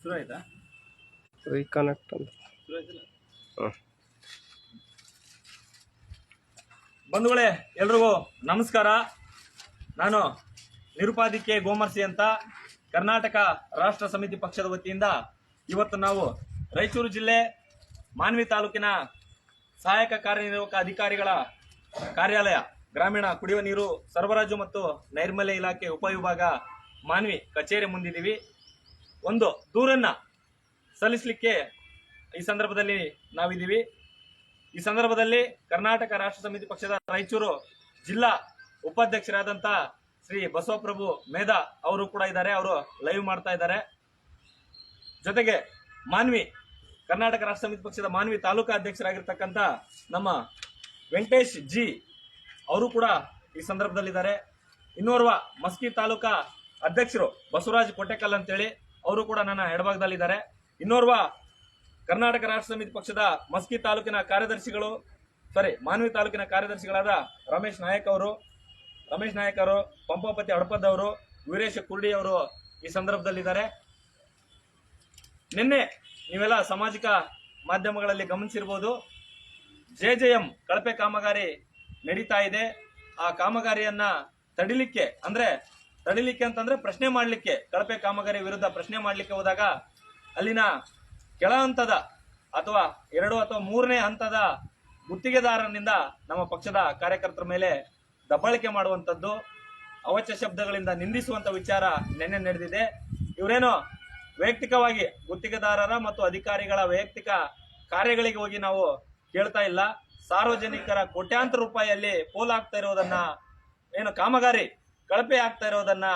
ಶುರು ಆಯ್ತಾ? ರೀಕನೆಕ್ಟ್ ಅಂತ. ಶುರು ಆಯ್ತಿಲ್ಲ? ಹ್ಮ್. ಬಂಧುಗಳೇ ಎಲ್ರಿಗೂ ನಮಸ್ಕಾರ. ನಾನು ನಿರುಪಾದಿಕೆ ಗೋಮರ್ಸಿ ಅಂತ ಕರ್ನಾಟಕ ರಾಷ್ಟ್ರ ಸಮಿತಿ ಪಕ್ಷದ ವತಿಯಿಂದ ಇವತ್ತು ನಾವು ರಾಯಚೂರು ಜಿಲ್ಲೆ ಮಾನ್ವಿ ತಾಲೂಕಿನ ಸಹಾಯಕ ಕಾರ್ಯನಿರ್ವಾಹಕ ಅಧಿಕಾರಿಗಳ ಕಾರ್ಯಾಲಯ ಗ್ರಾಮೀಣ ಕುಡಿಯುವ ನೀರು ಸರಬರಾಜು ಮತ್ತು ನೈರ್ಮಲ್ಯ ಇಲಾಖೆ ಉಪವಿಭಾಗ ಮಾನ್ವಿ ಕಚೇರಿ ಮುಂದಿದ್ದೀವಿ. ಒಂದು ದೂರನ್ನ ಸಲ್ಲಿಸಲಿಕ್ಕೆ ಈ ಸಂದರ್ಭದಲ್ಲಿ ನಾವಿದ್ದೀವಿ. ಈ ಸಂದರ್ಭದಲ್ಲಿ ಕರ್ನಾಟಕ ರಾಷ್ಟ್ರ ಸಮಿತಿ ಪಕ್ಷದ ರಾಯಚೂರು ಜಿಲ್ಲಾ ಉಪಾಧ್ಯಕ್ಷರಾದಂತ ಶ್ರೀ ಬಸವಪ್ರಭು ಮೇಧಾ ಅವರು ಕೂಡ ಇದ್ದಾರೆ. ಅವರು ಲೈವ್ ಮಾಡ್ತಾ ಇದ್ದಾರೆ. ಜೊತೆಗೆ ಮಾನ್ವಿ, ಕರ್ನಾಟಕ ರಾಷ್ಟ್ರ ಸಮಿತಿ ಪಕ್ಷದ ಮಾನ್ವಿ ತಾಲೂಕಾ ಅಧ್ಯಕ್ಷರಾಗಿರ್ತಕ್ಕಂಥ ನಮ್ಮ ವೆಂಕಟೇಶ್ ಜಿ ಅವರು ಕೂಡ ಈ ಸಂದರ್ಭದಲ್ಲಿದ್ದಾರೆ. ಇನ್ನೋರ್ವ ಮಸ್ಕಿ ತಾಲೂಕಾ ಅಧ್ಯಕ್ಷರು ಬಸವರಾಜ್ ಕೊಟ್ಟೆಕಲ್ ಅಂತೇಳಿ ಅವರು ಕೂಡ ನನ್ನ ಎಡಭಾಗದಲ್ಲಿದ್ದಾರೆ. ಇನ್ನೋರ್ವ ಕರ್ನಾಟಕ ರಾಷ್ಟ್ರ ಸಮಿತಿ ಪಕ್ಷದ ಮಸ್ಕಿ ತಾಲೂಕಿನ ಕಾರ್ಯದರ್ಶಿಗಳು ಸಾರಿ ಮಾನ್ವಿ ತಾಲೂಕಿನ ಕಾರ್ಯದರ್ಶಿಗಳಾದ ರಮೇಶ್ ನಾಯಕ್ ಅವರು, ರಮೇಶ್ ನಾಯಕ್ ಅವರು, ಪಂಪಾಪತಿ ಹಡಪದ್ ಅವರು, ವೀರೇಶ ಕುರ್ಡಿ ಅವರು ಈ ಸಂದರ್ಭದಲ್ಲಿದ್ದಾರೆ. ನಿನ್ನೆ ನೀವೆಲ್ಲ ಸಾಮಾಜಿಕ ಮಾಧ್ಯಮಗಳಲ್ಲಿ ಗಮನಿಸಿರ್ಬೋದು ಜೆ ಜೆ ಎಂ ಕಳಪೆ ಕಾಮಗಾರಿ ನಡೀತಾ ಇದೆ. ಆ ಕಾಮಗಾರಿಯನ್ನ ತಡಿಲಿಕ್ಕೆ ಅಂದ್ರೆ ತಡಿಲಿಕ್ಕೆ ಅಂತಂದ್ರೆ ಪ್ರಶ್ನೆ ಮಾಡಲಿಕ್ಕೆ, ಕಳಪೆ ಕಾಮಗಾರಿ ವಿರುದ್ಧ ಪ್ರಶ್ನೆ ಮಾಡಲಿಕ್ಕೆ ಹೋದಾಗ ಅಲ್ಲಿನ ಕೆಳ ಹಂತದ ಅಥವಾ ಎರಡು ಅಥವಾ ಮೂರನೇ ಹಂತದ ಗುತ್ತಿಗೆದಾರನಿಂದ ನಮ್ಮ ಪಕ್ಷದ ಕಾರ್ಯಕರ್ತರ ಮೇಲೆ ದಬ್ಬಾಳಿಕೆ ಮಾಡುವಂಥದ್ದು ಅವಚ ಶಬ್ದಗಳಿಂದ ನಿಂದಿಸುವಂತ ವಿಚಾರ ನಿನ್ನೆ ನಡೆದಿದೆ. ಇವರೇನೋ ವೈಯಕ್ತಿಕವಾಗಿ ಗುತ್ತಿಗೆದಾರರ ಮತ್ತು ಅಧಿಕಾರಿಗಳ ವೈಯಕ್ತಿಕ ಕಾರ್ಯಗಳಿಗೆ ಹೋಗಿ ನಾವು ಕೇಳ್ತಾ ಇಲ್ಲ. ಸಾರ್ವಜನಿಕರ ಕೋಟ್ಯಾಂತರ ರೂಪಾಯಿಯಲ್ಲಿ ಪೋಲಾಗ್ತಾ ಇರೋದನ್ನ ಏನು ಕಾಮಗಾರಿ ಕಳಪೆ ಆಗ್ತಾ ಇರೋದನ್ನ,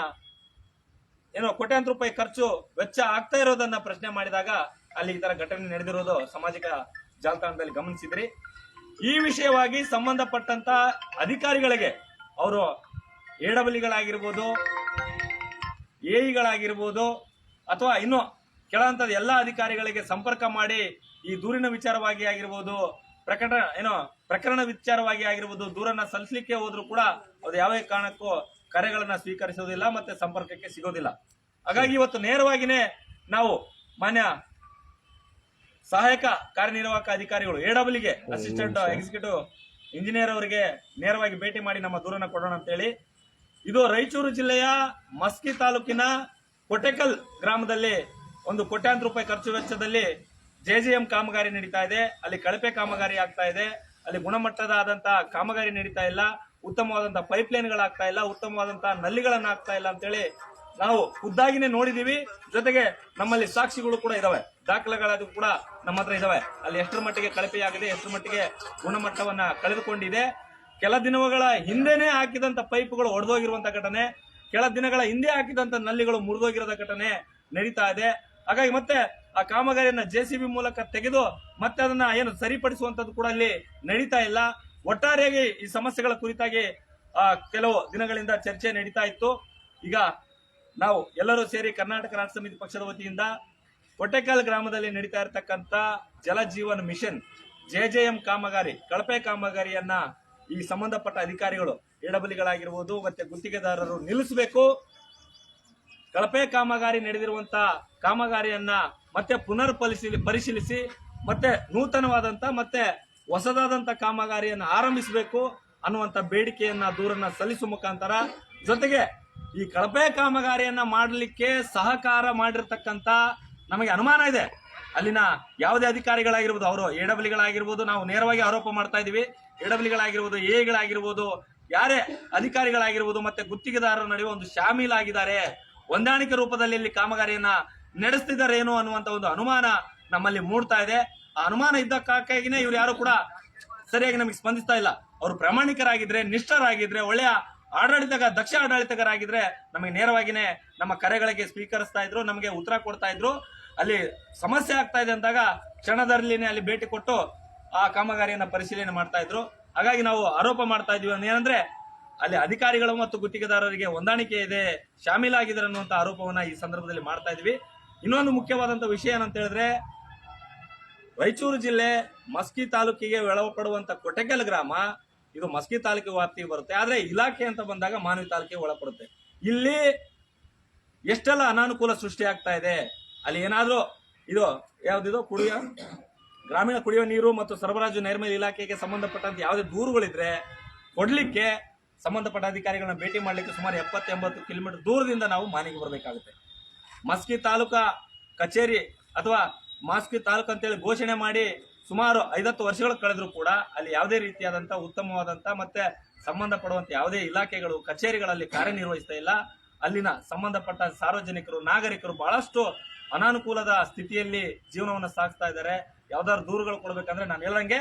ಏನೋ ಕೋಟ್ಯಾಂತರ ರೂಪಾಯಿ ಖರ್ಚು ವೆಚ್ಚ ಆಗ್ತಾ ಇರೋದನ್ನ ಪ್ರಶ್ನೆ ಮಾಡಿದಾಗ ಅಲ್ಲಿ ಈ ತರ ಘಟನೆ ನಡೆದಿರೋದು ಸಾಮಾಜಿಕ ಜಾಲತಾಣದಲ್ಲಿ ಗಮನಿಸಿದ್ರಿ. ಈ ವಿಷಯವಾಗಿ ಸಂಬಂಧಪಟ್ಟಂತ ಅಧಿಕಾರಿಗಳಿಗೆ, ಅವರು ಎಡಬಲಿಗಳಾಗಿರ್ಬೋದು ಎಇಗಳಾಗಿರ್ಬೋದು ಅಥವಾ ಇನ್ನು ಕೆಳಹಂತದ ಎಲ್ಲ ಅಧಿಕಾರಿಗಳಿಗೆ ಸಂಪರ್ಕ ಮಾಡಿ ಈ ದೂರಿನ ವಿಚಾರವಾಗಿ ಆಗಿರ್ಬೋದು, ಪ್ರಕರಣ, ಏನೋ ಪ್ರಕರಣ ವಿಚಾರವಾಗಿ ಆಗಿರ್ಬೋದು, ದೂರನ್ನ ಸಲ್ಲಿಸಲಿಕ್ಕೆ ಹೋದ್ರು ಕೂಡ ಅದು ಯಾವುದೇ ಕಾರಣಕ್ಕೂ ಕರೆಗಳನ್ನ ಸ್ವೀಕರಿಸೋದಿಲ್ಲ ಮತ್ತೆ ಸಂಪರ್ಕಕ್ಕೆ ಸಿಗೋದಿಲ್ಲ. ಹಾಗಾಗಿ ಇವತ್ತು ನೇರವಾಗಿನೇ ನಾವು ಮಾನ್ಯ ಸಹಾಯಕ ಕಾರ್ಯನಿರ್ವಾಹಕ ಅಧಿಕಾರಿಗಳು ಎಡಬ್ಲ್ಯೂಗೆ ಅಸಿಸ್ಟೆಂಟ್ ಎಕ್ಸಿಕ್ಯೂಟಿವ್ ಇಂಜಿನಿಯರ್ ಅವರಿಗೆ ನೇರವಾಗಿ ಭೇಟಿ ಮಾಡಿ ನಮ್ಮ ದೂರನ್ನ ಕೊಡೋಣ ಅಂತೇಳಿ. ಇದು ರಾಯಚೂರು ಜಿಲ್ಲೆಯ ಮಸ್ಕಿ ತಾಲೂಕಿನ ಕೊಟೆಕಲ್ ಗ್ರಾಮದಲ್ಲಿ ಒಂದು ಕೋಟ್ಯಾಂತರ ರೂಪಾಯಿ ಖರ್ಚು ವೆಚ್ಚದಲ್ಲಿ ಜೆಜೆಎಂ ಕಾಮಗಾರಿ ನಡೀತಾ ಇದೆ. ಅಲ್ಲಿ ಕಳಪೆ ಕಾಮಗಾರಿ ಆಗ್ತಾ ಇದೆ. ಅಲ್ಲಿ ಗುಣಮಟ್ಟದ ಆದಂತಹ ಕಾಮಗಾರಿ ನಡೀತಾ ಇಲ್ಲ. ಉತ್ತಮವಾದಂತಹ ಪೈಪ್ ಲೈನ್ಗಳಾಗ್ತಾ ಇಲ್ಲ ಉತ್ತಮವಾದಂತಹ ನಲ್ಲಿಗಳನ್ನ ಆಗ್ತಾ ಇಲ್ಲ ಅಂತೇಳಿ ನಾವು ಖುದ್ದಾಗಿನೇ ನೋಡಿದೀವಿ. ಜೊತೆಗೆ ನಮ್ಮಲ್ಲಿ ಸಾಕ್ಷಿಗಳು ಕೂಡ ಇದಾವೆ. ದಾಖಲೆಗಳದು ಕೂಡ ನಮ್ಮ ಹತ್ರ ಇದಾವೆ. ಅಲ್ಲಿ ಎಷ್ಟರ ಮಟ್ಟಿಗೆ ಕಳಪೆಯಾಗಿದೆ, ಎಷ್ಟರ ಮಟ್ಟಿಗೆ ಗುಣಮಟ್ಟವನ್ನ ಕಳೆದುಕೊಂಡಿದೆ. ಕೆಲ ದಿನಗಳ ಹಿಂದೆನೆ ಹಾಕಿದಂತ ಪೈಪ್ಗಳು ಒಡೆದೋಗಿರುವಂತ ಘಟನೆ, ಕೆಲ ದಿನಗಳ ಹಿಂದೆ ಹಾಕಿದಂತ ನಲ್ಲಿಗಳು ಮುರಿದೋಗಿರೋದ ಘಟನೆ ನಡೀತಾ ಇದೆ. ಹಾಗಾಗಿ ಮತ್ತೆ ಆ ಕಾಮಗಾರಿಯನ್ನ ಜೆ ಮೂಲಕ ತೆಗೆದು ಮತ್ತೆ ಅದನ್ನ ಏನು ಸರಿಪಡಿಸುವಂತದ್ದು ಕೂಡ ಅಲ್ಲಿ ನಡೀತಾ ಇಲ್ಲ. ಒಟ್ಟಾರೆಯಾಗಿ ಈ ಸಮಸ್ಯೆಗಳ ಕುರಿತಾಗಿ ಕೆಲವು ದಿನಗಳಿಂದ ಚರ್ಚೆ ನಡೀತಾ ಇತ್ತು. ಈಗ ನಾವು ಎಲ್ಲರೂ ಸೇರಿ ಕರ್ನಾಟಕ ರಾಜ್ಯ ಸಮಿತಿ ಪಕ್ಷದ ವತಿಯಿಂದ ಕೊಟ್ಟೆಕಾಲ್ ಗ್ರಾಮದಲ್ಲಿ ನಡೀತಾ ಇರತಕ್ಕಂತ ಜಲಜೀವನ್ ಮಿಷನ್, ಜೆಜೆಎಂ ಕಾಮಗಾರಿ, ಕಳಪೆ ಕಾಮಗಾರಿಯನ್ನ ಈ ಸಂಬಂಧಪಟ್ಟ ಅಧಿಕಾರಿಗಳು, ಎಡಬಲಿಗಳಾಗಿರ್ಬೋದು, ಮತ್ತೆ ಗುತ್ತಿಗೆದಾರರು ನಿಲ್ಲಿಸಬೇಕು. ಕಳಪೆ ಕಾಮಗಾರಿ ನಡೆದಿರುವಂತ ಕಾಮಗಾರಿಯನ್ನ ಮತ್ತೆ ಪುನರ್ ಪರಿಶೀಲಿ ಪರಿಶೀಲಿಸಿ, ಮತ್ತೆ ನೂತನವಾದಂತ ಮತ್ತೆ ಹೊಸದಾದಂತ ಕಾಮಗಾರಿಯನ್ನು ಆರಂಭಿಸಬೇಕು ಅನ್ನುವಂತ ಬೇಡಿಕೆಯನ್ನ ದೂರನ್ನ ಸಲ್ಲಿಸುವ ಮುಖಾಂತರ. ಜೊತೆಗೆ ಈ ಕಳಪೆ ಕಾಮಗಾರಿಯನ್ನ ಮಾಡಲಿಕ್ಕೆ ಸಹಕಾರ ಮಾಡಿರ್ತಕ್ಕಂತ ನಮಗೆ ಅನುಮಾನ ಇದೆ. ಅಲ್ಲಿನ ಯಾವುದೇ ಅಧಿಕಾರಿಗಳಾಗಿರ್ಬೋದು, ಅವರು ಎಡಬಲಿಗಳಾಗಿರ್ಬೋದು ನಾವು ನೇರವಾಗಿ ಆರೋಪ ಮಾಡ್ತಾ ಇದ್ದೀವಿ. ಎ ಡಬ್ಲ್ಯೂಗಳಾಗಿರ್ಬೋದು ಎಗಳಾಗಿರ್ಬೋದು ಯಾರೇ ಅಧಿಕಾರಿಗಳಾಗಿರ್ಬೋದು, ಮತ್ತೆ ಗುತ್ತಿಗೆದಾರರ ನಡುವೆ ಒಂದು ಶಾಮೀಲಾಗಿದ್ದಾರೆ ಹೊಂದಾಣಿಕೆ ರೂಪದಲ್ಲಿ ಇಲ್ಲಿ ಕಾಮಗಾರಿಯನ್ನ ನಡೆಸ್ತಿದ್ದಾರೆ ಏನು ಅನ್ನುವಂತ ಒಂದು ಅನುಮಾನ ನಮ್ಮಲ್ಲಿ ಮೂಡ್ತಾ ಇದೆ. ಅನುಮಾನ ಇದ್ದಕ್ಕಾಗಿನೇ ಇವ್ರು ಯಾರು ಕೂಡ ಸರಿಯಾಗಿ ನಮಗೆ ಸ್ಪಂದಿಸ್ತಾ ಇಲ್ಲ. ಅವರು ಪ್ರಾಮಾಣಿಕರಾಗಿದ್ರೆ, ನಿಷ್ಠರಾಗಿದ್ರೆ, ಒಳ್ಳೆಯ ಆಡಳಿತಗ ದಕ್ಷ ಆಡಳಿತಗಾರಾಗಿದ್ರೆ ನಮಗೆ ನೇರವಾಗಿನೇ ನಮ್ಮ ಕರೆಗಳಿಗೆ ಸ್ವೀಕರಿಸ್ತಾ ಇದ್ರು, ನಮಗೆ ಉತ್ತರ ಕೊಡ್ತಾ ಇದ್ರು. ಅಲ್ಲಿ ಸಮಸ್ಯೆ ಆಗ್ತಾ ಇದೆ ಅಂದಾಗ ಕ್ಷಣದಲ್ಲಿನೇ ಅಲ್ಲಿ ಭೇಟಿ ಕೊಟ್ಟು ಆ ಕಾಮಗಾರಿಯನ್ನ ಪರಿಶೀಲನೆ ಮಾಡ್ತಾ ಇದ್ರು. ಹಾಗಾಗಿ ನಾವು ಆರೋಪ ಮಾಡ್ತಾ ಇದೀವಿ ಏನಂದ್ರೆ, ಅಲ್ಲಿ ಅಧಿಕಾರಿಗಳು ಮತ್ತು ಗುತ್ತಿಗೆದಾರರಿಗೆ ಹೊಂದಾಣಿಕೆ ಇದೆ ಶಾಮೀಲಾಗಿದ್ದಾರೆ ಅನ್ನುವಂತ ಆರೋಪವನ್ನ ಈ ಸಂದರ್ಭದಲ್ಲಿ ಮಾಡ್ತಾ ಇದೀವಿ. ಇನ್ನೊಂದು ಮುಖ್ಯವಾದಂತ ವಿಷಯ ಏನಂತ ಹೇಳಿದ್ರೆ ರಾಯಚೂರು ಜಿಲ್ಲೆ ಮಸ್ಕಿ ತಾಲೂಕಿಗೆ ಒಳಪಡುವಂತ ಕೊಟೆಕೆಲ್ ಗ್ರಾಮ, ಇದು ಮಸ್ಕಿ ತಾಲೂಕಿಗೆ ವ್ಯಾಪ್ತಿಗೆ ಬರುತ್ತೆ. ಆದರೆ ಇಲಾಖೆ ಅಂತ ಬಂದಾಗ ಮಾನವಿ ತಾಲೂಕಿಗೆ ಒಳಪಡುತ್ತೆ. ಇಲ್ಲಿ ಎಷ್ಟೆಲ್ಲ ಅನಾನುಕೂಲ ಸೃಷ್ಟಿ ಆಗ್ತಾ ಇದೆ, ಅಲ್ಲಿ ಏನಾದರೂ ಇದು ಯಾವ್ದಿದು, ಕುಡಿಯ, ಗ್ರಾಮೀಣ ಕುಡಿಯುವ ನೀರು ಮತ್ತು ಸರಬರಾಜು ನೈರ್ಮಲ್ಯ ಇಲಾಖೆಗೆ ಸಂಬಂಧಪಟ್ಟಂತ ಯಾವುದೇ ದೂರುಗಳಿದ್ರೆ ಕೊಡ್ಲಿಕ್ಕೆ ಸಂಬಂಧಪಟ್ಟ ಅಧಿಕಾರಿಗಳನ್ನ ಭೇಟಿ ಮಾಡಲಿಕ್ಕೆ ಸುಮಾರು ಎಪ್ಪತ್ತು ಎಂಬತ್ತು ಕಿಲೋಮೀಟರ್ ದೂರದಿಂದ ನಾವು ಮಾನಿಗೆ ಬರಬೇಕಾಗುತ್ತೆ. ಮಸ್ಕಿ ತಾಲೂಕಾ ಕಚೇರಿ ಅಥವಾ ಮಾಸ್ಕಿ ತಾಲೂಕು ಅಂತೇಳಿ ಘೋಷಣೆ ಮಾಡಿ ಸುಮಾರು ಐದತ್ತು ವರ್ಷಗಳು ಕಳೆದರೂ ಕೂಡ ಅಲ್ಲಿ ಯಾವುದೇ ರೀತಿಯಾದಂಥ ಉತ್ತಮವಾದಂಥ ಮತ್ತೆ ಸಂಬಂಧಪಡುವಂತ ಯಾವುದೇ ಇಲಾಖೆಗಳು, ಕಚೇರಿಗಳಲ್ಲಿ ಕಾರ್ಯನಿರ್ವಹಿಸ್ತಾ ಇಲ್ಲ. ಅಲ್ಲಿನ ಸಂಬಂಧಪಟ್ಟ ಸಾರ್ವಜನಿಕರು, ನಾಗರಿಕರು ಬಹಳಷ್ಟು ಅನಾನುಕೂಲದ ಸ್ಥಿತಿಯಲ್ಲಿ ಜೀವನವನ್ನು ಸಾಗಿಸ್ತಾ ಇದ್ದಾರೆ. ಯಾವ್ದಾದ್ರು ದೂರುಗಳು ಕೊಡಬೇಕಂದ್ರೆ ನಾನು ಹೇಳಂಗೆ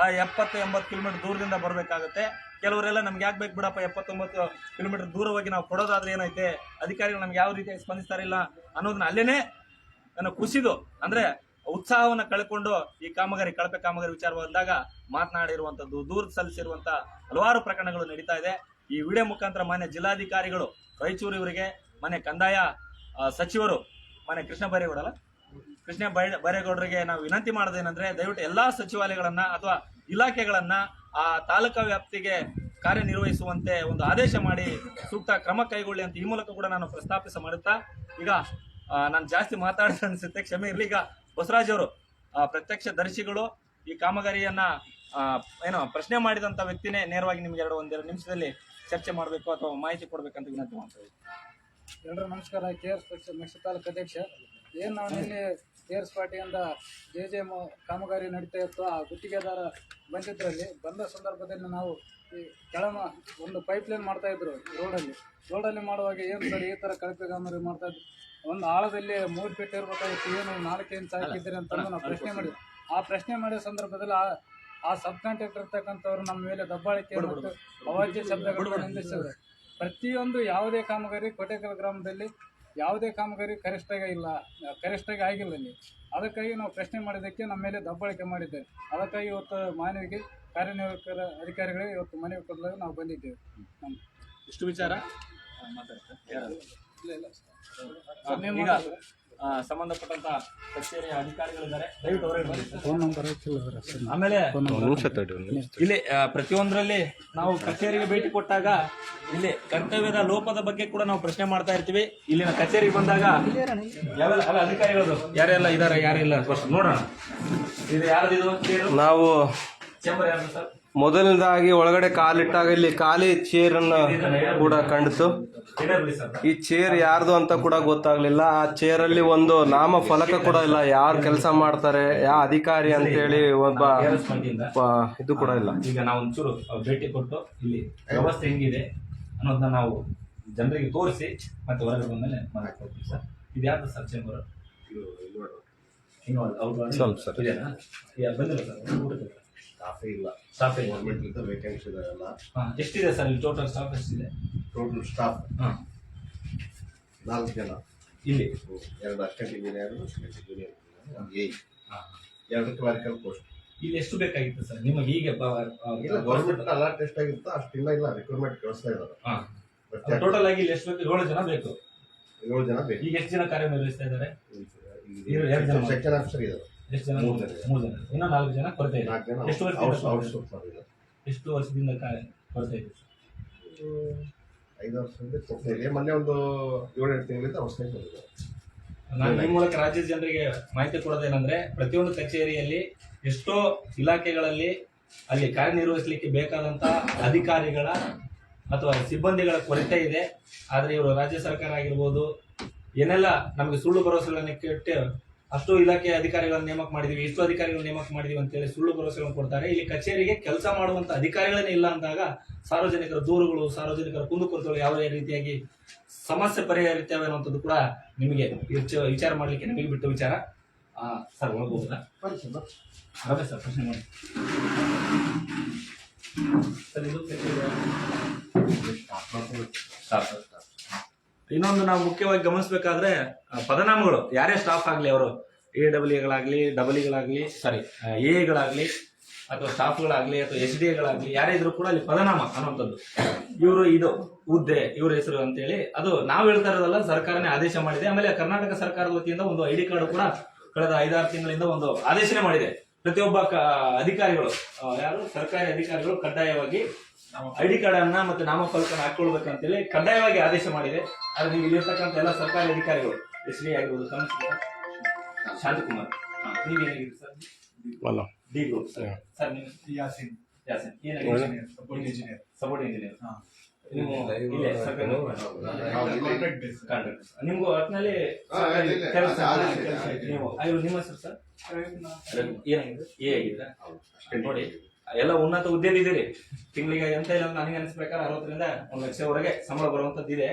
ಆ ಎಪ್ಪತ್ತು ಎಂಬತ್ತು ಕಿಲೋಮೀಟರ್ ದೂರದಿಂದ ಬರಬೇಕಾಗುತ್ತೆ. ಕೆಲವರೆಲ್ಲ ನಮ್ಗೆ ಯಾಕೆ ಬೇಕು ಬಿಡಪ್ಪ, ಎಪ್ಪತ್ತೊಂಬತ್ತು ಕಿಲೋಮೀಟರ್ ದೂರವಾಗಿ ನಾವು ಕೊಡೋದಾದ್ರೆ ಏನೈತೆ? ಅಧಿಕಾರಿಗಳು ನಮ್ಗೆ ಯಾವ ರೀತಿಯಾಗಿ ಸ್ಪಂದಿಸ್ತಾರಿಲ್ಲ ಅನ್ನೋದನ್ನ ಅಲ್ಲೇನೆ ನಾನು ಕುಸಿದು, ಅಂದ್ರೆ ಉತ್ಸಾಹವನ್ನು ಕಳ್ಕೊಂಡು ಈ ಕಾಮಗಾರಿ, ಕಳಪೆ ಕಾಮಗಾರಿ ವಿಚಾರ ಬಂದಾಗ ಮಾತನಾಡಿರುವಂತದ್ದು ದೂರ ಸಲ್ಲಿಸಿರುವಂತ ಹಲವಾರು ಪ್ರಕರಣಗಳು ನಡೀತಾ ಇದೆ. ಈ ವಿಡಿಯೋ ಮುಖಾಂತರ ಮಾನ್ಯ ಜಿಲ್ಲಾಧಿಕಾರಿಗಳು, ರಾಯಚೂರು ಇವರಿಗೆ ಮನೆ ಕಂದಾಯ ಸಚಿವರು ಮನೆ ಕೃಷ್ಣ ಬೈರೇಗೌಡಲ್ಲ ಕೃಷ್ಣ ಬೈ ಬೈರೇಗೌಡರಿಗೆ ನಾವು ವಿನಂತಿ ಮಾಡೋದೇನಂದ್ರೆ ದಯವಿಟ್ಟು ಎಲ್ಲಾ ಸಚಿವಾಲಯಗಳನ್ನ ಅಥವಾ ಇಲಾಖೆಗಳನ್ನ ಆ ತಾಲೂಕಾ ವ್ಯಾಪ್ತಿಗೆ ಕಾರ್ಯನಿರ್ವಹಿಸುವಂತೆ ಒಂದು ಆದೇಶ ಮಾಡಿ, ಸೂಕ್ತ ಕ್ರಮ ಕೈಗೊಳ್ಳಿ ಅಂತ ಈ ಮೂಲಕ ಕೂಡ ನಾನು ಪ್ರಸ್ತಾಪಿಸ ಮಾಡುತ್ತಾ, ಈಗ ನಾನು ಜಾಸ್ತಿ ಮಾತಾಡಿದ ಅನ್ಸುತ್ತೆ. ಕ್ಷಮೆ ಇರಲಿ. ಈಗ ಬಸವರಾಜ್ ಅವರು ಪ್ರತ್ಯಕ್ಷ ದರ್ಶಿಗಳು ಈ ಕಾಮಗಾರಿಯನ್ನ ಏನು ಪ್ರಶ್ನೆ ಮಾಡಿದಂತ ವ್ಯಕ್ತಿನೇ ನೇರವಾಗಿ ನಿಮ್ಗೆ ಎರಡು ಒಂದೆರಡು ನಿಮಿಷದಲ್ಲಿ ಚರ್ಚೆ ಮಾಡಬೇಕು ಅಥವಾ ಮಾಹಿತಿ ಕೊಡಬೇಕಂತ ವಿನಂತಿ ಮಾಡ್ತಾ. ಎಲ್ರು ನಮಸ್ಕಾರ. ಕೆ ಆರ್ ಪಕ್ಷ ತಾಲೂಕು ಅಧ್ಯಕ್ಷ. ಏನು ನಾವು ನಿನ್ನೆ ಕೆ ಆರ್ ಪಾರ್ಟಿಯಿಂದ ಜೆ ಜೆ ಕಾಮಗಾರಿ ನಡೀತಾ ಇತ್ತು, ಆ ಗುತ್ತಿಗೆದಾರ ಬಂದಿದ್ದರಲ್ಲಿ ಬಂದ ಸಂದರ್ಭದಲ್ಲಿ ನಾವು ಈ ಕೆಳಮ ಒಂದು ಪೈಪ್ ಲೈನ್ ಮಾಡ್ತಾ ಇದ್ರು ರೋಡಲ್ಲಿ. ರೋಡಲ್ಲಿ ಮಾಡುವಾಗ ಏನು ಸರ್ ಈ ಥರ ಕಳಪೆ ಕಾಮಗಾರಿ ಮಾಡ್ತಾ ಇದ್ರು? ಒಂದು ಆಳದಲ್ಲಿ ಮೂರು ಫೀಟ್ ಇರ್ಬೇಕಾಗಿತ್ತು. ಏನು ನಾಲ್ಕು ಇಂಚ್ ಹಾಕಿದ್ದೀರಿ ಅಂತ ನಾವು ಪ್ರಶ್ನೆ ಮಾಡಿದ್ವಿ ಆ ಪ್ರಶ್ನೆ ಮಾಡಿದ ಸಂದರ್ಭದಲ್ಲಿ ಆ ಆ ಸಬ್ ಕಾಂಟ್ರಾಕ್ಟರ್ ಇರ್ತಕ್ಕಂಥವ್ರು ನಮ್ಮ ಮೇಲೆ ದಬ್ಬಾಳಿಕೆ ಅವಾಜ್ಯ ಅವಾಚ್ಯ ಶಬ್ದಗಳು ನಿಂದಿಸಿದ್ರು ಪ್ರತಿಯೊಂದು ಯಾವುದೇ ಕಾಮಗಾರಿ ಕೋಟೆಕಲ್ ಗ್ರಾಮದಲ್ಲಿ ಯಾವುದೇ ಕಾಮಗಾರಿ ಕರೆಕ್ಟಾಗಿ ಇಲ್ಲ ಕರೆಕ್ಟಾಗಿ ಆಗಿಲ್ಲ ಇಲ್ಲಿ. ಅದಕ್ಕಾಗಿ ನಾವು ಪ್ರಶ್ನೆ ಮಾಡಿದ್ದಕ್ಕೆ ನಮ್ಮ ಮೇಲೆ ದಬ್ಬಾಳಿಕೆ ಮಾಡಿದ್ದೇವೆ ಅದಕ್ಕಾಗಿ ಇವತ್ತು ಮಾನವಿಗೆ ಕಾರ್ಯನಿರ್ವಾಹಕರ ಅಧಿಕಾರಿಗಳಿಗೆ ಇವತ್ತು ಮನವಿ ಕೊಡಲು ನಾವು ಬಂದಿದ್ದೇವೆ. ನಮ್ಮ ಇಷ್ಟು ವಿಚಾರ? ಮಾತಾಡ್ತಾರೆ. ಈಗ ಸಂಬಂಧಪಟ್ಟಂತ ಕಚೇರಿಯ ಅಧಿಕಾರಿಗಳಿದ್ದಾರೆ. ದಯವಿಟ್ಟು ಹೊರಗೆ ಬನ್ನಿ ಫೋನ್ ನಂಬರ್ ಹಾಕಿಲ್ಲ ಸರ್ ಆಮೇಲೆ ಇಲ್ಲಿ ಆ, ಪ್ರತಿಯೊಂದರಲ್ಲಿ ನಾವು ಕಚೇರಿಗೆ ಭೇಟಿ ಕೊಟ್ಟಾಗ ಇಲ್ಲಿ ಕರ್ತವ್ಯದ ಲೋಪದ ಬಗ್ಗೆ ಕೂಡ ನಾವು ಪ್ರಶ್ನೆ ಮಾಡ್ತಾ ಇರ್ತೀವಿ. ಇಲ್ಲಿನ ಕಚೇರಿಗೆ ಬಂದಾಗ ಯಾವೆಲ್ಲ ಅಲ್ಲ ಅಧಿಕಾರಿಗಳು ಯಾರೆಲ್ಲ ಇದಾರೆ ಯಾರೆಲ್ಲ? ಫಸ್ಟ್ ನೋಡೋಣ. ಇದು ಯಾರ್ದು ಇದು ನಾವು ಚೇಂಬರ್ ಯಾರ್ದು ಸರ್? ಮೊದಲನೇದಾಗಿ ಒಳಗಡೆ ಕಾಲಿಟ್ಟಾಗ ಇಲ್ಲಿ ಖಾಲಿ ಚೇರ್ ಅನ್ನು ಕೂಡ ಕಂಡಿತು. ಈ ಚೇರ್ ಯಾರ್ದು ಅಂತ ಕೂಡ ಗೊತ್ತಾಗ್ಲಿಲ್ಲ. ಆ ಚೇರ್ ಅಲ್ಲಿ ಒಂದು ನಾಮ ಫಲಕ ಕೂಡ ಇಲ್ಲ. ಯಾರು ಕೆಲಸ ಮಾಡ್ತಾರೆ ಯಾ ಅಧಿಕಾರಿ ಅಂತ ಹೇಳಿ ಒಬ್ಬ ಇದು ಕೂಡ ಇಲ್ಲ. ಈಗ ನಾವು ಒಂಚೂರು ಭೇಟಿ ಕೊಟ್ಟು ಇಲ್ಲಿ ವ್ಯವಸ್ಥೆ ಹೆಂಗಿದೆ ಅನ್ನೋದನ್ನ ನಾವು ಜನರಿಗೆ ತೋರಿಸಿ ಮತ್ತೆ ಹೊರಗೆ ಬಂದ್ಮೇಲೆ ಮನೆಗೆ ಕೊಡ್ತೀವಿ ಸರ್. ಇದು ಯಾರ್ದು ಸರ್ ಚೇಂಬರ್ ಸ್ವಲ್ಪ ಸರ್. ಬಂದಿಲ್ಲ ಸರ್. ಸ್ಟಾಫೇ ಇಲ್ಲ. ಸ್ಟಾಫ್ ಗೌರ್ಮೆಂಟ್ ಇಂದ ವೇಕೆನ್ಸಿ ಇದಾವೆಲ್ಲ ಎಷ್ಟಿದೆ ಸರ್ ಇಲ್ಲಿ ಟೋಟಲ್ ಸ್ಟಾಫ್ ಎಷ್ಟಿದೆ? ಟೋಟಲ್ ಸ್ಟಾಫ್ ಹಾ. ನಾಲ್ಕು ಜನ. ಇಲ್ಲಿ? ಎರಡು assistant engineer junior engineer A ಹಾ. ಎರಡು ಕ್ಲಾರಿಕಲ್ ಪೋಸ್ಟ್ ಇಲ್ಲಿ ಎಷ್ಟು ಬೇಕಾಗಿತ್ತು ಸರ್? ನಿಮಗೆ ಹೀಗೆ ಇಲ್ಲ ಗೌರ್ಮೆಂಟ್ ಅಲರ್ಟ್ ಎಷ್ಟಾಗಿರುತ್ತೋ ಅಷ್ಟಿಲ್ಲ ಇಲ್ಲ ರಿಕ್ರೂಟ್ಮೆಂಟ್ ಕಳಿಸ್ತಾ ಇದ್ದಾರೆ ಟೋಟಲ್ ಆಗಿ ಇಲ್ಲಿ ಎಷ್ಟು ಬೇಕು? ಏಳು ಜನ ಬೇಕು. ಏಳು ಜನ ಬೇಕು. ಈಗ ಎಷ್ಟು ಜನ ಕಾರ್ಯನಿರ್ವಹಿಸ್ತಾ ಇದ್ದಾರೆ? ಸೆಕ್ಷನ್ ಆಫೀಸರ್ ಇದ್ದಾರೆ. ಎಷ್ಟು ಜನ ಮೂರು ಜನ. ಮೂರು ಜನ. ಇನ್ನೂ ನಾಲ್ಕು ಜನ ಕೊರತೆ ಇದೆ. ನಾಲ್ಕು ಜನ ಎಷ್ಟು ವರ್ಷ ವರ್ಷದಿಂದ ಎಷ್ಟು ವರ್ಷದಿಂದ ಕಾರ್ಯ ಕೊರತೆ ಇದೆ? ಐದು ವರ್ಷದಿಂದ ಕೊಡ್ತಾ ಇದೆ. ಮೊನ್ನೆ ಒಂದು ಏಳೆಂಟು ತಿಂಗಳಿಂದ ಬಂದಿದ್ದಾರೆ ನಾನು ಈ ಮೂಲಕ ರಾಜ್ಯದ ಜನರಿಗೆ ಮಾಹಿತಿ ಕೊಡೋದೇನೆಂದ್ರೆ ಪ್ರತಿಯೊಂದು ಕಚೇರಿಯಲ್ಲಿ ಎಷ್ಟೋ ಇಲಾಖೆಗಳಲ್ಲಿ ಅಲ್ಲಿ ಕಾರ್ಯನಿರ್ವಹಿಸಲಿಕ್ಕೆ ಬೇಕಾದಂತ ಅಧಿಕಾರಿಗಳ ಅಥವಾ ಸಿಬ್ಬಂದಿಗಳ ಕೊರತೆ ಇದೆ. ಆದ್ರೆ ಇವರು ರಾಜ್ಯ ಸರ್ಕಾರ ಆಗಿರ್ಬೋದು ಏನೆಲ್ಲ ನಮಗೆ ಸುಳ್ಳು ಭರವಸೆಗಳನ್ನು ಕೆಟ್ಟು ಅಷ್ಟು ಇಲಾಖೆ ಅಧಿಕಾರಿಗಳನ್ನ ನೇಮಕ ಮಾಡಿದೀವಿ ಇಷ್ಟು ಅಧಿಕಾರಿಗಳನ್ನ ನೇಮಕ ಮಾಡಿದೀವಿ ಅಂತೇಳಿ ಸುಳ್ಳು ಭರವಸೆಗಳನ್ನು ಕೊಡ್ತಾರೆ. ಇಲ್ಲಿ ಕಚೇರಿಗೆ ಕೆಲಸ ಮಾಡುವಂತ ಅಧಿಕಾರಿಗಳನ್ನೇ ಇಲ್ಲ ಅಂದಾಗ ಸಾರ್ವಜನಿಕರ ದೂರುಗಳು ಸಾರ್ವಜನಿಕರ ಕುಂದುಕೊರತೆಗಳು ಯಾವ ರೀತಿಯಾಗಿ ಸಮಸ್ಯೆ ಪರಿಹರಿತವೆ ಅನ್ನುವಂಥದ್ದು ಕೂಡ ನಿಮಗೆ ಹೆಚ್ಚು ವಿಚಾರ ಮಾಡಲಿಕ್ಕೆ ನಿಮಗೆ ಬಿಟ್ಟು ವಿಚಾರ. ಸರ್ ಒಳಗೋಗ್ತಾರೆ ಸರ್ ಪ್ರಶ್ನೆ ಮಾಡಿ. ಸರ್ ಇದು ಸ್ಟಾಫ್ ಇನ್ನೊಂದು ನಾವು ಮುಖ್ಯವಾಗಿ ಗಮನಿಸಬೇಕಾದ್ರೆ ಪದನಾಮಗಳು. ಯಾರೇ ಸ್ಟಾಫ್ ಆಗಲಿ ಅವರು ಎ ಡಬ್ಲ್ಯೂ ಗಳಾಗ್ಲಿ ಡಬಲ್ ಗಳಾಗ್ಲಿ ಸಾರಿ ಎಗಳಾಗಲಿ ಅಥವಾ ಸ್ಟಾಫ್ಗಳಾಗಲಿ ಅಥವಾ ಎಸ್ ಡಿ ಎಗಳಾಗಲಿ ಯಾರೇ ಇದ್ರು ಕೂಡ ಅಲ್ಲಿ ಪದನಾಮ ಅನ್ನುವಂಥದ್ದು. ಇವರು ಇದು ಹುದ್ದೆ ಇವ್ರ ಹೆಸರು ಅಂತೇಳಿ. ಅದು ನಾವು ಹೇಳ್ತಾ ಇರೋದಲ್ಲ ಸರ್ಕಾರನೇ ಆದೇಶ ಮಾಡಿದೆ. ಆಮೇಲೆ ಕರ್ನಾಟಕ ಸರ್ಕಾರದ ವತಿಯಿಂದ ಒಂದು ಡಿ ಕಾರ್ಡ್ ಕೂಡ ಕಳೆದ ಐದಾರು ತಿಂಗಳಿಂದ ಒಂದು ಆದೇಶನೇ ಮಾಡಿದೆ. ಪ್ರತಿಯೊಬ್ಬ ಅಧಿಕಾರಿಗಳು ಯಾರು? ಸರ್ಕಾರಿ ಅಧಿಕಾರಿಗಳು ಕಡ್ಡಾಯವಾಗಿ ಐಡಿ ಕಾರ್ಡ್ ಅನ್ನ ಮತ್ತೆ ನಾಮಫಲಕನ ಹಾಕೊಳ್ಬೇಕಂತೇಳಿ ಕಡ್ಡಾಯವಾಗಿ ಆದೇಶ ಮಾಡಿದೆ. ಆದ್ರೆ ನೀವು ಇಲ್ಲಿರ್ತಕ್ಕಂಥ ಎಲ್ಲ ಸರ್ಕಾರಿ ಅಧಿಕಾರಿಗಳು ಎಸ್ ಡಿ ಆಗಿರ್ಬೋದು? Shantakumar. ನೀವೇನಾಗಿದ್ದೀರಿ sir? D group sir. Yasin. Yasin. ಏನಾಗಿದೆ ಸಪೋರ್ಟ್ ಇಂಜಿನಿಯರ್ ಸಪೋರ್ಟ್ ಇಂಜಿನಿಯರ್ ಹಾ. ನಿಮ್ಗೂ ಒಟ್ಟಿನಲ್ಲಿ. ಕೆಲಸ. ನೀವು ನಿಮ್ಮ ಹೆಸರು ಸರ್? ಏನಾಗಿದೆ? ಎ ಆಗಿದ್ರ? ನೋಡಿ. ಎಲ್ಲ ಉನ್ನತ ಹುದ್ದೆಲಿದ್ದೀರಿ ತಿಂಗಳಿಗೆ ಎಂತ ಇಲ್ಲ ನನಗೆ ಅನಿಸ್ ಪ್ರಕಾರ ಅರವತ್ತರಿಂದ ಒಂದ್ ಲಕ್ಷವರೆಗೆ ಸಂಬಳ ಬರುವಂತದ್ದು ಇದೆ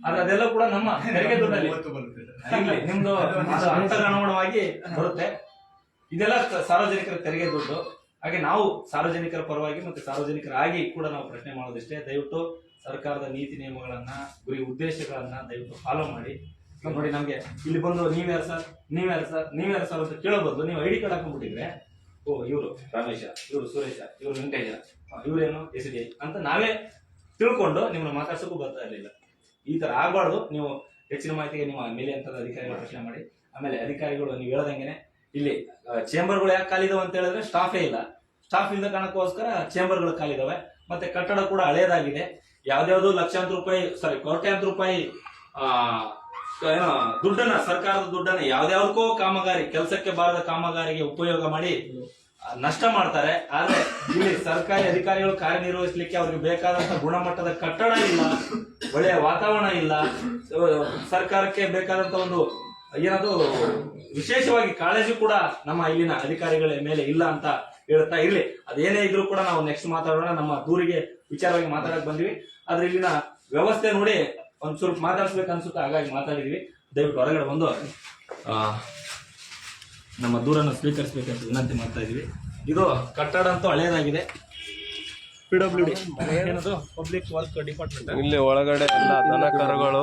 ಆದ್ರೆ ಅದೆಲ್ಲ ಕೂಡ ನಮ್ಮ ತೆರಿಗೆ ದುಡ್ಡಲ್ಲಿ. ನಿಮ್ದು ಅಂತರಾನುಗುಣವಾಗಿ ಬರುತ್ತೆ. ಇದೆಲ್ಲ ಸಾರ್ವಜನಿಕರ ತೆರಿಗೆ ದುಡ್ಡು. ಹಾಗೆ ನಾವು ಸಾರ್ವಜನಿಕರ ಪರವಾಗಿ ಮತ್ತೆ ಸಾರ್ವಜನಿಕರಾಗಿ ಕೂಡ ನಾವು ಪ್ರಶ್ನೆ ಮಾಡೋದಿಷ್ಟೇ. ದಯವಿಟ್ಟು ಸರ್ಕಾರದ ನೀತಿ ನಿಯಮಗಳನ್ನ ಗುರಿ ಉದ್ದೇಶಗಳನ್ನ ದಯವಿಟ್ಟು ಫಾಲೋ ಮಾಡಿ. ನೋಡಿ ನಮ್ಗೆ ಇಲ್ಲಿ ಬಂದು ನೀವ್ಯಾರು ಸರ್? ನೀವ್ಯಾರು ಸರ್? ನೀವ್ಯಾರು ಸರ್ ಅಂತ ಕೇಳೋ ಬದಲು ನೀವು ಐಡಿ ಕಾರ್ಡ್ ಹಾಕೊಂಡ್ಬಿಟ್ಟಿದ್ರೆ ಓ, ಇವರು ರಮೇಶ ಇವರು ಸುರೇಶ, ಇವರು ವೆಂಕಟೇಶ ಇವರೇನು? S D. ಅಂತ ನಾವೇ ತಿಳ್ಕೊಂಡು ನಿಮ್ಮನ್ನ ಮಾತಾಡ್ಸೋಕ್ಕೂ ಬರ್ತಾ ಇರಲಿಲ್ಲ. ಈ ತರ ಆಗ್ಬಾರ್ದು. ನೀವು ಹೆಚ್ಚಿನ ಮಾಹಿತಿಗೆ ನಿಮ್ಮ ಮೇಲೆ ಅಂತ ಅಧಿಕಾರಿಗಳ ಪ್ರಶ್ನೆ ಮಾಡಿ. ಆಮೇಲೆ ಅಧಿಕಾರಿಗಳು ನೀವು ಹೇಳ್ದಂಗೆನೆ ಇಲ್ಲಿ ಚೇಂಬರ್ಗಳು ಯಾಕೆ ಖಾಲಿದಾವೆ ಅಂತ ಹೇಳಿದ್ರೆ ಸ್ಟಾಫೇ ಇಲ್ಲ. ಸ್ಟಾಫ್ ಇಲ್ಲದ ಕಾರಣಕ್ಕೋಸ್ಕರ ಚೇಂಬರ್ಗಳು ಖಾಲಿದಾವೆ. ಮತ್ತೆ ಕಟ್ಟಡ ಕೂಡ ಹಳೇದಾಗಿದೆ. ಯಾವ್ದ್ಯಾವ್ದು ಲಕ್ಷಾಂತರ ರೂಪಾಯಿ ಸಾರಿ ಕೋಟ್ಯಾಂತರ ರೂಪಾಯಿ, ಆ ಏನೋ, ದುಡ್ಡನ್ನ, ಸರ್ಕಾರದ ದುಡ್ಡನ್ನ ಯಾವ್ದ್ಯಾವ್ದಕ್ಕೋ ಕಾಮಗಾರಿ, ಕೆಲಸಕ್ಕೆ ಬಾರದ ಕಾಮಗಾರಿಗೆ ಉಪಯೋಗ ಮಾಡಿ ನಷ್ಟ ಮಾಡ್ತಾರೆ. ಆದ್ರೆ ಇಲ್ಲಿ ಸರ್ಕಾರಿ ಅಧಿಕಾರಿಗಳು ಕಾರ್ಯನಿರ್ವಹಿಸಲಿಕ್ಕೆ ಅವ್ರಿಗೆ ಬೇಕಾದಂತ ಗುಣಮಟ್ಟದ ಕಟ್ಟಡ ಇಲ್ಲ, ಒಳ್ಳೆಯ ವಾತಾವರಣ ಇಲ್ಲ. ಸರ್ಕಾರಕ್ಕೆ ಬೇಕಾದಂತ ಒಂದು ಏನದು ವಿಶೇಷವಾಗಿ ಕಾಳಜಿ ಕೂಡ ನಮ್ಮ ಇಲ್ಲಿನ ಅಧಿಕಾರಿಗಳ ಮೇಲೆ ಇಲ್ಲ ಅಂತ ಹೇಳ್ತಾ ಇರ್ಲಿ. ಅದೇನೇ ಇದ್ರೂ ಕೂಡ ನಾವು ನೆಕ್ಸ್ಟ್ ಮಾತಾಡೋಣ. ನಮ್ಮ ದೂರಿಗೆ ವಿಚಾರವಾಗಿ ಮಾತಾಡಕ್ ಬಂದಿವಿ. ಆದ್ರೆ ಇಲ್ಲಿನ ವ್ಯವಸ್ಥೆ ನೋಡಿ ಒಂದ್ ಸ್ವಲ್ಪ ಮಾತಾಡ್ಸ್ಬೇಕು ಅನ್ಸುತ್ತೆ. ಹಾಗಾಗಿ ಮಾತಾಡಿದ್ವಿ. ದಯವಿಟ್ಟು ಹೊರಗಡೆ ಬಂದು ನಮ್ಮ ದೂರನ್ನು ಸ್ವೀಕರಿಸಬೇಕಂತ ವಿನಂತಿ ಮಾಡ್ತಾ ಇದ್ದೀವಿ ಇದು ಕಟ್ಟಡ ಅಂತೂ ಹಳೇದಾಗಿದೆ. ಪಿ ಡಬ್ಲ್ಯೂ ಡಿ ಏನದು? ಪಬ್ಲಿಕ್ ವರ್ಕ್ ಡಿಪಾರ್ಟ್ಮೆಂಟ್ ಇಲ್ಲಿ ಒಳಗಡೆ ಎಲ್ಲ ದನ ಕರುಗಳು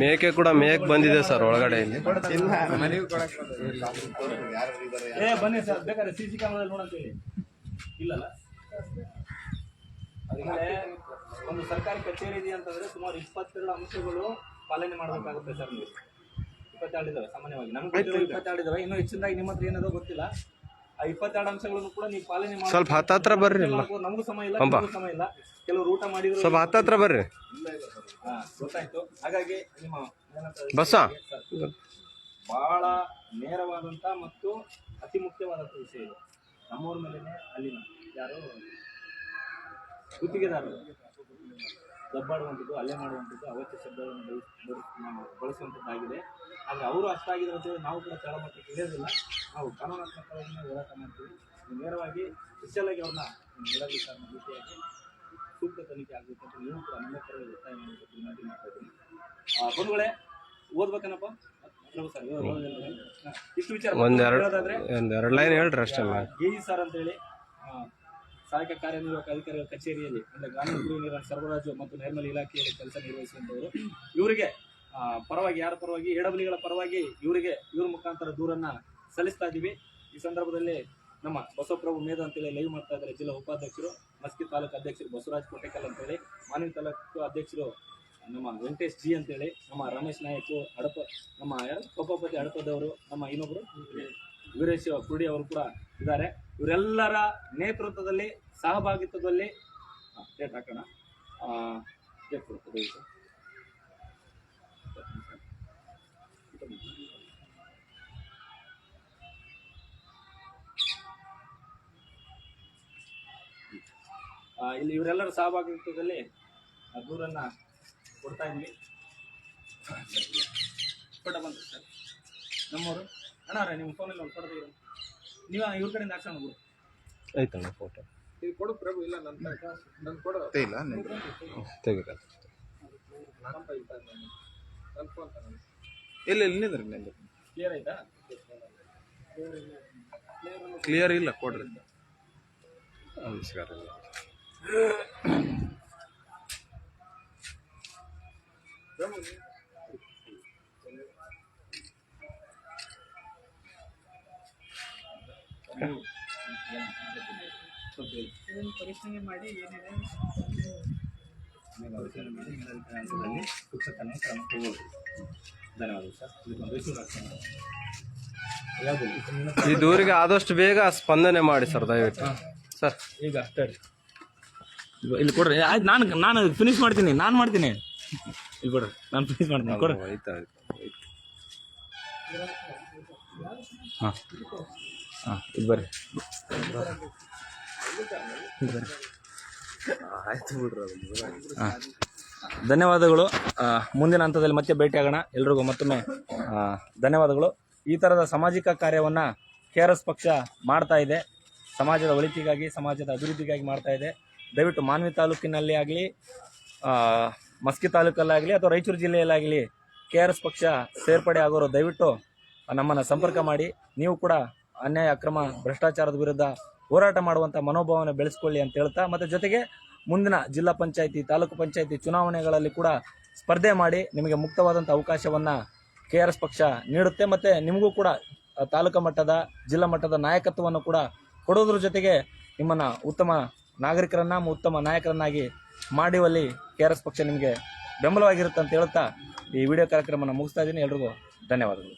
ಮೇಕೆ ಕೂಡ ಮೇಕ್ ಬಂದಿದೆ ಸರ್ ಒಳಗಡೆ ಇಲ್ಲಿ. ಏ ಬನ್ನಿ ಸರ್. ಬೇಕಾದ್ರೆ ಸಿ ಸಿ ಕ್ಯಾಮ್ರಾ ನೋಡಂತ ಹೇಳಿ. ಇಲ್ಲಲ್ಲ? ಅದಕ್ಕೆ ಒಂದು ಸರ್ಕಾರಿ ಕಚೇರಿ ಇದೆ ಅಂತಂದ್ರೆ ಸುಮಾರು ಇಪ್ಪತ್ತೆರಡು ಅಂಶಗಳು ಪಾಲನೆ ಮಾಡಬೇಕಾಗುತ್ತೆ ಸರ್ ನೀವು. ಇಪ್ಪತ್ತೆರಡು ಸಾಮಾನ್ಯವಾಗಿ. ನಮ್ಗೆ ಇಪ್ಪತ್ತೆರಡು ಇದಾವೆ. ಇನ್ನೂ ಹೆಚ್ಚಿನದಾಗಿ ನಿಮ್ಮ ಹತ್ರ ಏನದೋ ಗೊತ್ತಿಲ್ಲ? ಆ ಇಪ್ಪತ್ತೆರಡು ಅಂಶಗಳನ್ನು ಕೂಡ ನೀವು ಪಾಲನೆ ಮಾಡಿ ಸ್ವಲ್ಪ ಹತ್ತತ್ರ ಬರ್ರಿ ನಮಗೂ ಸಮಯ ಇಲ್ಲ ನಮಗೂ ಸಮಯ ಇಲ್ಲ. ಕೆಲವರು ಊಟ ಮಾಡಿದ್ರು ಸ್ವಲ್ಪ ಹತ್ತತ್ರ ಬರ್ರಿ. ಗೊತ್ತಾಯ್ತು. ಹಾಗಾಗಿ ನಿಮ್ಮ ಬಸ್. ಬಸ್ಸ ಬಹಳ ನೇರವಾದಂತ ಮತ್ತು ಅತಿ ಮುಖ್ಯವಾದಂತ ವಿಷಯ ಇದು. ನಮ್ಮೂರ ಮೇಲೆ ಅಲ್ಲಿನ ಯಾರು ಗುತ್ತಿಗೆದಾರರು. ದಬ್ಬಾಡುವಂಥದ್ದು ಅಲ್ಲೇ ಮಾಡುವಂಥದ್ದು ಅವಶ್ಯ ಶಬ್ದವನ್ನು ಬಳಸುವಂಥದ್ದಾಗಿದೆ. ಆದರೆ ಅವರು ಅಷ್ಟಾಗಿದ್ರು ಅಂತೇಳಿ ನಾವು ಕೂಡ ತಳಮಟ್ಟಕ್ಕೆ ಇಳಿಯೋದಿಲ್ಲ ನಾವು ಕಾನೂನಾತ್ಮಕವಾಗಿ ಹೋರಾಟ ಮಾಡ್ತೀವಿ. ನೇರವಾಗಿ ಆಗಿ ಅವ್ರನ್ನ ನಿರಾಕರಿಸೋಣ ಭೇಟಿಯಾಗಿ ಸೂಕ್ತ ತನಿಖೆ ಆಗಬೇಕು ಅಂತ ನೀವು ಕೂಡ ನಮ್ಮ ಕಡೆ ಒತ್ತಾಯ ಮಾಡಬೇಕು ವಿನಂತಿ ಮಾಡ್ತಾ ಇದ್ದೀನಿ. ಬಂಧುಗಳೇ ಓದ್ಬೇಕನಪ್ಪ? ಒಂದೆರಡು ಎರಡು ಲೈನ್ ಹೇಳ್ರಿ ಅಷ್ಟೇ ಎ ಸರ್ ಅಂತೇಳಿ ಸಹಾಯಕ ಕಾರ್ಯನಿರ್ವಾಹಕ ಅಧಿಕಾರಿಗಳ ಕಚೇರಿಯಲ್ಲಿ ಅಂದರೆ ಗ್ರಾಮೀಣ ಕುಡಿಯುವ ನೀರಿನ ಸರಬರಾಜು ಮತ್ತು ನೈರ್ಮಲ್ಯ ಇಲಾಖೆಯಲ್ಲಿ ಕೆಲಸ ನಿರ್ವಹಿಸುವಂಥವರು ಇವರಿಗೆ ಪರವಾಗಿ, ಯಾರ ಪರವಾಗಿ ಎಡಬಲಿಗಳ ಪರವಾಗಿ ಇವರಿಗೆ, ಇವ್ರ ಮುಖಾಂತರ ದೂರನ್ನ ಸಲ್ಲಿಸ್ತಾ ಇದ್ದೀವಿ ಈ ಸಂದರ್ಭದಲ್ಲಿ ನಮ್ಮ ಬಸವಪ್ರಭು ಮೇಧ ಅಂತೇಳಿ ಲೈವ್ ಮಾಡ್ತಾ ಇದ್ದಾರೆ ಜಿಲ್ಲಾ ಉಪಾಧ್ಯಕ್ಷರು, ಮಸ್ಕಿ ತಾಲೂಕು ಅಧ್ಯಕ್ಷರು ಬಸವರಾಜ್ ಕೋಟೆಕಲ್ ಅಂತೇಳಿ ಮಾನ್ಯ ತಾಲೂಕು ಅಧ್ಯಕ್ಷರು ನಮ್ಮ ವೆಂಕಟೇಶ್ ಜಿ ಅಂತೇಳಿ, ನಮ್ಮ ರಮೇಶ್ ನಾಯಕ್, ಹಡಪ, ನಮ್ಮ ಕೊಪ್ಪಪತಿ ಹಡಪದವರು, ನಮ್ಮ ಇನ್ನೊಬ್ರು, ವೀರೇಶ್ ಕುರುಡಿ ಅವರು ಕೂಡ ಇದ್ದಾರೆ. ಇವರೆಲ್ಲರ ನೇತೃತ್ವದಲ್ಲಿ, ಸಹಭಾಗಿತ್ವದಲ್ಲಿ ಡೇಟ್ ಹಾಕೋಣ. ಇಲ್ಲಿ ಇವರೆಲ್ಲರ ಸಹಭಾಗಿತ್ವದಲ್ಲಿ ದೂರನ್ನ ಕೊಡ್ತಾ ಇದ್ವಿ. ಬಂತು, ಸರ್. ನಮ್ಮವರು, ಅಣ್ಣ ನಿಮ್ಮ ಫೋನಲ್ಲಿ ಒಂದು ತೆಗೆದು ನೀವು ಇವ್ರ ಕಡೆಯಿಂದ ಹಾಕ್ಸೋಣ ಬಿಡು. ಆಯ್ತಣ್ಣ ಫೋಟೋ ಇದು ಕೊಡು ಪ್ರಭು ಇಲ್ಲ ನನ್ನ ನನ್ನ ಕೊಡು. ತೆಗಿರ ನನ್ನ ಫೋನ್ ತಗೊಂಡು ಇಲ್ಲ ಇಲ್ಲ ನಿಂದ್ರಿ ನಿಂದ್ರಿ ಕ್ಲಿಯರ್ ಆಯ್ತಾ? ಕ್ಲಿಯರ್ ಇಲ್ಲ ಕೊಡ್ರಿ. ನಮಸ್ಕಾರ ಪರಿಶ್ರಮ ಮಾಡಿ ಏನಿದೆ? ಶಿಕ್ಷಕನೇ ಕ್ರಮ ತಗೊಳ್ಳಿ ಧನ್ಯವಾದ ಸರ್ ಇದಕ್ಕೊಂದು ರಿಸೀವ್ ಹಾಕ್ಸೋಣ ಯಾವುದು ಈ ದೂರಿಗೆ ಆದಷ್ಟು ಬೇಗ ಸ್ಪಂದನೆ ಮಾಡಿ ಸರ್ ದಯವಿಟ್ಟು. ಸರ್. ಈಗ ಅಷ್ಟೇ ಇಲ್ಲಿ ಕೊಡ್ರಿ. ಆಯ್ತು ನಾನು ನಾನು ಫಿನಿಶ್ ಮಾಡ್ತೀನಿ ನಾನು ಮಾಡ್ತೀನಿ. ಇಲ್ಲಿ ಕೊಡ್ರಿ ನಾನು ಫಿನಿಶ್ ಮಾಡ್ತೀನಿ ಕೊಡ್ರಿ. ಆಯ್ತು ಆಯ್ತು ಹಾಂ. ಹಾಂ ಇದು ಬರ್ರಿ. ಆಯ್ತು ಬಿಡ್ರಿ ಹಾಂ. ಧನ್ಯವಾದಗಳು. ಮುಂದಿನ ಹಂತದಲ್ಲಿ ಮತ್ತೆ ಭೇಟಿಯಾಗೋಣ ಎಲ್ರಿಗೂ ಮತ್ತೊಮ್ಮೆ ಧನ್ಯವಾದಗಳು. ಈ ಥರದ ಸಾಮಾಜಿಕ ಕಾರ್ಯವನ್ನು ಕೆ ಆರ್ ಎಸ್ ಪಕ್ಷ ಮಾಡ್ತಾ ಇದೆ. ಸಮಾಜದ ಒಳಿತಿಗಾಗಿ ಸಮಾಜದ ಅಭಿವೃದ್ಧಿಗಾಗಿ ಮಾಡ್ತಾ ಇದೆ. ದಯವಿಟ್ಟು ಮಾನ್ವಿ ತಾಲೂಕಿನಲ್ಲಿ ಆಗಲಿ ಮಸ್ಕಿ ತಾಲೂಕಲ್ಲಾಗಲಿ ಅಥವಾ ರಾಯಚೂರು ಜಿಲ್ಲೆಯಲ್ಲಾಗಲಿ ಕೆ ಆರ್ ಎಸ್ ಪಕ್ಷ ಸೇರ್ಪಡೆ ಆಗೋರು ದಯವಿಟ್ಟು ನಮ್ಮನ್ನು ಸಂಪರ್ಕ ಮಾಡಿ, ನೀವು ಕೂಡ ಅನ್ಯಾಯ, ಅಕ್ರಮ, ಭ್ರಷ್ಟಾಚಾರದ ವಿರುದ್ಧ ಹೋರಾಟ ಮಾಡುವಂಥ ಮನೋಭಾವನೆ ಬೆಳೆಸ್ಕೊಳ್ಳಿ ಅಂತ ಹೇಳ್ತಾ, ಮತ್ತು ಜೊತೆಗೆ ಮುಂದಿನ ಜಿಲ್ಲಾ ಪಂಚಾಯಿತಿ, ತಾಲೂಕು ಪಂಚಾಯಿತಿ ಚುನಾವಣೆಗಳಲ್ಲಿ ಕೂಡ ಸ್ಪರ್ಧೆ ಮಾಡಿ ನಿಮಗೆ ಮುಕ್ತವಾದಂಥ ಅವಕಾಶವನ್ನು ಕೆ ಆರ್ ಎಸ್ ಪಕ್ಷ ನೀಡುತ್ತೆ, ಮತ್ತು ನಿಮಗೂ ಕೂಡ ತಾಲೂಕು ಮಟ್ಟದ, ಜಿಲ್ಲಾ ಮಟ್ಟದ ನಾಯಕತ್ವವನ್ನು ಕೂಡ ಕೊಡೋದ್ರ ಜೊತೆಗೆ ನಿಮ್ಮನ್ನು ಉತ್ತಮ ನಾಗರಿಕರನ್ನ, ಉತ್ತಮ ನಾಯಕರನ್ನಾಗಿ ಮಾಡುವಲ್ಲಿ ಕೆ ಆರ್ ಪಕ್ಷ ನಿಮಗೆ ಬೆಂಬಲವಾಗಿರುತ್ತೆ ಅಂತ ಹೇಳ್ತಾ ಈ ವಿಡಿಯೋ ಕಾರ್ಯಕ್ರಮನ ಮುಗಿಸ್ತಾ ಇದ್ದೀನಿ. ಎಲ್ರಿಗೂ ಧನ್ಯವಾದಗಳು.